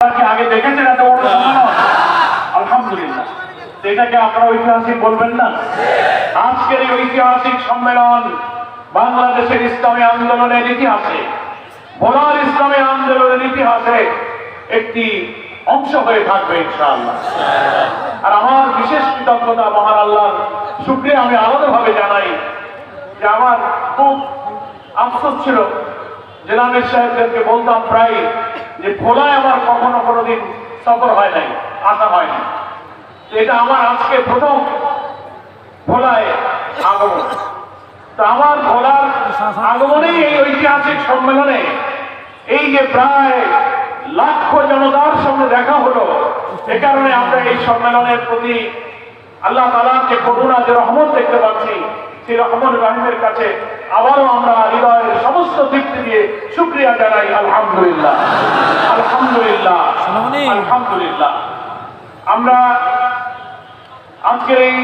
কি আগে দেখেছেন এত বড় আলহামদুলিল্লাহ। এটাকে আপনারা ঐতিহাসিক বলবেন না? আজকের এই ঐতিহাসিক সম্মেলন বাংলাদেশের ইসলামী আন্দোলনের ইতিহাসে ভোলার ইসলামী আন্দোলনের ইতিহাসে একটি অংশ হয়ে থাকবে ইনশাআল্লাহ। আর আমার বিশেষ কৃতজ্ঞতা মহান আল্লাহর শুক্রিয়া আমি আলাদাভাবে জানাই যে আমার খুব আফসোস ছিল জেলামের সাহেবদেরকে বলতাম প্রায় যে ভোলায় আমার কখনো কোনোদিন সফর হয় নাই, আসা হয় নাই। এটা আমার আজকে প্রথম ভোলায় আগমন। তো আমার ভোলার আগমনেই এই ঐতিহাসিক সম্মেলনে এই যে প্রায় লাখ জনতার সঙ্গে দেখা হলো, এ কারণে আমরা এই সম্মেলনের প্রতি আল্লাহ তালার যে করুণা যে রহমত দেখতে পাচ্ছি, সেই রহমান রাহিমের কাছে আবারও আমরা হৃদয়ের সমস্ত দিক দিয়ে শুক্রিয়া জানাই আলহামদুলিল্লাহ। আলহামদুলিল্লাহ। আলহামদুলিল্লাহ। আমরা আজকের এই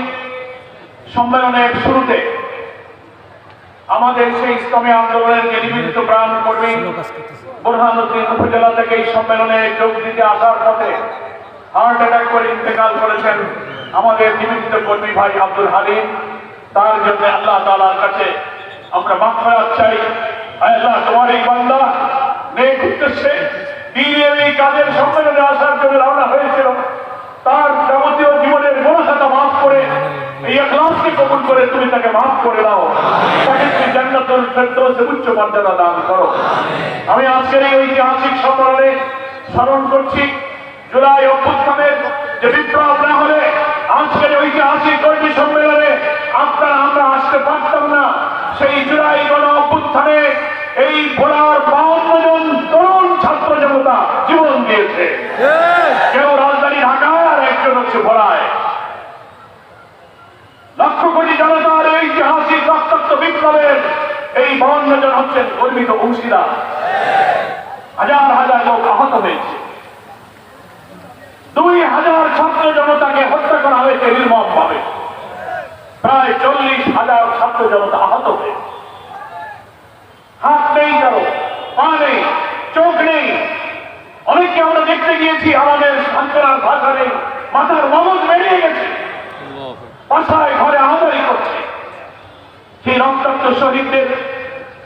সম্মেলনের শুরুতে আমাদের সেই ইসলামী আন্দোলনের যে নিবেদিত প্রাণ কর্মী বোরহানুদ্দিন উপজেলা থেকে এই সম্মেলনে যোগ দিতে আসার পথে হার্ট অ্যাটাক করে ইন্তেকাল করেছেন আমাদের নিবেদিত কর্মী ভাই আব্দুল হালিম। তার জন্য আল্লাহ তালার কাছে আমরা মাফায়াত চাই। আল্লাহ তোমার এই বান্দা নেক উদ্দেশ্যে দিনের এই কাজের সম্মেলনে আসার জন্য রওনা হয়েছিল। তার যাবতীয় জীবনের গোড়াখাতা মাফ করে, এই এখলাসকে কবুল করে তুমি তাকে মাফ করে দাও। তাকে তুমি জান্নাতুল ফেরদৌসে উচ্চ মর্যাদা দান করো। আমি আজকের এই ঐতিহাসিক সম্মেলনে স্মরণ করছি, জুলাই অভ্যুত্থানের যে বিপ্লব না হলে আজকের এই ঐতিহাসিক কর্মী সম্মেলনে আপনারা আমরা আসতে পারতাম না সেই জুলাই গণ অভ্যুত্থানে এই ঘোড়ার বাউন্ন তরুণ ছাত্র জনতা জীবন দিয়েছে। কেউ রাজধানী ঢাকায় আর একজন হচ্ছে ভোলায়। লক্ষ কোটি জনতার ঐতিহাসিক রক্তাক্ত বিপ্লবের এই বাউন্ন জন হচ্ছেন গর্বিত অংশীদার হাজার হাজার লোক আহত হয়েছে। দুই হাজার ছাত্র জনতাকে হত্যা করা হয়েছে নির্মম ভাবে প্রায় চল্লিশ হাজার ছাত্র জনতা আহত হয়েছে হাত নেই কারও পা নেই চোখ নেই অনেককে আমরা দেখতে গিয়েছি আমাদের সান্ত্বনার ভাষা মাথার মগজ বেরিয়ে গেছে। বাসায় ঘরে আহাদারি করছে। সেই রক্তাক্ত শহীদদের,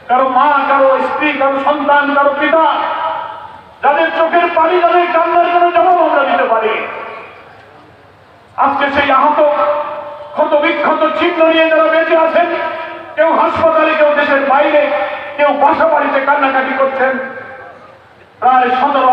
কারও মা, কারও স্ত্রী, কারও সন্তান, কারও পিতা, যাদের চোখের পানি যাদের কান্নার কোনো জবাব আমরা দিতে পারি। আজকে সেই আহত, ক্ষত বিক্ষত চিহ্ন নিয়ে যারা বেঁচে আছেন, কেউ হাসপাতালে, কেউ দেশের বাইরে, কেউ বাসা বাড়িতে কান্নাকাটি করছেন, প্রায় সতেরো